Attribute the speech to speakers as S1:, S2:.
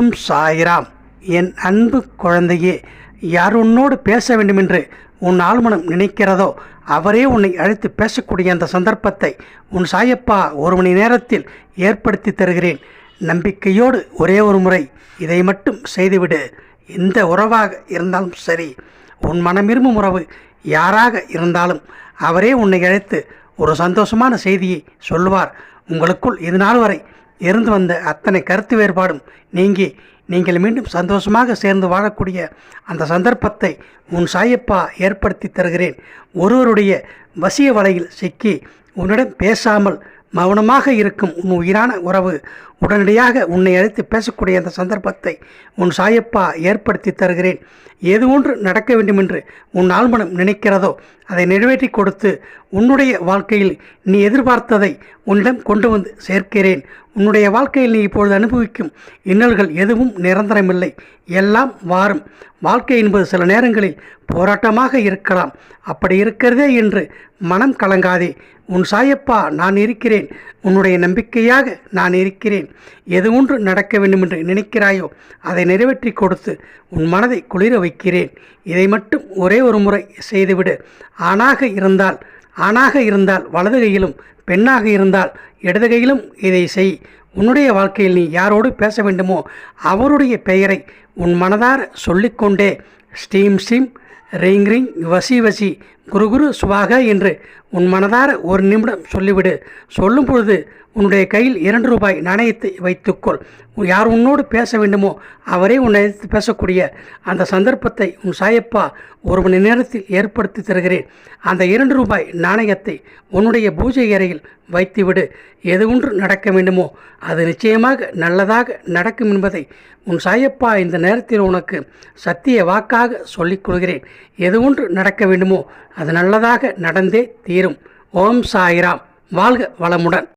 S1: ஓம் சாய்ராம். என் அன்பு குழந்தையே யார் உன்னோடு பேச வேண்டுமென்று உன் ஆழ்மனம் நினைக்கிறதோ அவரே உன்னை அழைத்து பேசக்கூடிய அந்த சந்தர்ப்பத்தை உன் சாயப்பா ஒரு மணி நேரத்தில் ஏற்படுத்தி தருகிறேன். நம்பிக்கையோடு ஒரே ஒரு முறை இதை மட்டும் செய்துவிடு. எந்த உறவாக இருந்தாலும் சரி உன் மனமிரும்பும் உறவு யாராக இருந்தாலும் அவரே உன்னை அழைத்து ஒரு சந்தோஷமான செய்தியை சொல்லுவார். உங்களுக்குள் இது நாள் வரை இருந்து வந்த அத்தனை கருத்து வேறுபாடும் நீங்கி நீங்கள் மீண்டும் சந்தோஷமாக சேர்ந்து வாழக்கூடிய அந்த சந்தர்ப்பத்தை உன் சாயப்பா ஏற்படுத்தி தருகிறேன். ஒருவருடைய வசிய வலையில் சிக்கி உன்னிடம் பேசாமல் மௌனமாக இருக்கும் உன் உயிரான உறவு உடனடியாக உன்னை அழைத்து பேசக்கூடிய அந்த சந்தர்ப்பத்தை உன் சாயப்பா ஏற்படுத்தி தருகிறேன். ஏது ஒன்று நடக்க வேண்டுமென்று உன் ஆழ்மனம் நினைக்கிறதோ அதை நிறைவேற்றி கொடுத்து உன்னுடைய வாழ்க்கையில் நீ எதிர்பார்த்ததை உன்னிடம் கொண்டு வந்து சேர்க்கிறேன். உன்னுடைய வாழ்க்கையில் நீ இப்பொழுது அனுபவிக்கும் இன்னல்கள் எதுவும் நிரந்தரமில்லை. எல்லாம் வாரும். வாழ்க்கை என்பது சில நேரங்களில் போராட்டமாக இருக்கலாம். அப்படி இருக்கிறதே என்று மனம் கலங்காதே. உன் சாயப்பா நான் இருக்கிறேன். உன்னுடைய நம்பிக்கையாக நான் இருக்கிறேன். எது ஒன்று நடக்க வேண்டும் என்று நினைக்கிறாயோ அதை நிறைவேற்றி கொடுத்து உன் மனதை குளிர வைக்கிறேன். இதை மட்டும் ஒரே ஒரு முறை செய்துவிடு. ஆணாக இருந்தால் ஆணாக இருந்தால் வலது கையிலும் பெண்ணாக இருந்தால் இடது கையிலும் இதை செய். உன்னுடைய வாழ்க்கையில் நீ யாரோடு பேச வேண்டுமோ அவருடைய பெயரை உன் மனதார சொல்லிக்கொண்டே. ஸ்டீம் ஸ்டீம் ரிங் ரிங் வசி வசி. குரு குரு சுவாக என்று உன் மனதார ஒரு நிமிடம் சொல்லிவிடு. சொல்லும் பொழுது உன்னுடைய கையில் இரண்டு ரூபாய் நாணயத்தை வைத்துக்கொள். யார் உன்னோடு பேச வேண்டுமோ அவரே உன்னை பேசக்கூடிய அந்த சந்தர்ப்பத்தை உன் சாயப்பா ஒரு மணி நேரத்தில் ஏற்படுத்தி தருகிறேன். அந்த இரண்டு ரூபாய் நாணயத்தை உன்னுடைய பூஜை அறையில் வைத்துவிடு. எது ஒன்று நடக்க வேண்டுமோ அது நிச்சயமாக நல்லதாக நடக்கும் என்பதை உன் சாயப்பா இந்த நேரத்தில் உனக்கு சத்திய வாக்காக சொல்லிக் கொள்கிறேன். எது ஒன்று நடக்க வேண்டுமோ அது நல்லதாக நடந்தே தீரும். ஓம் சாய்ராம். வாழ்க வளமுடன்.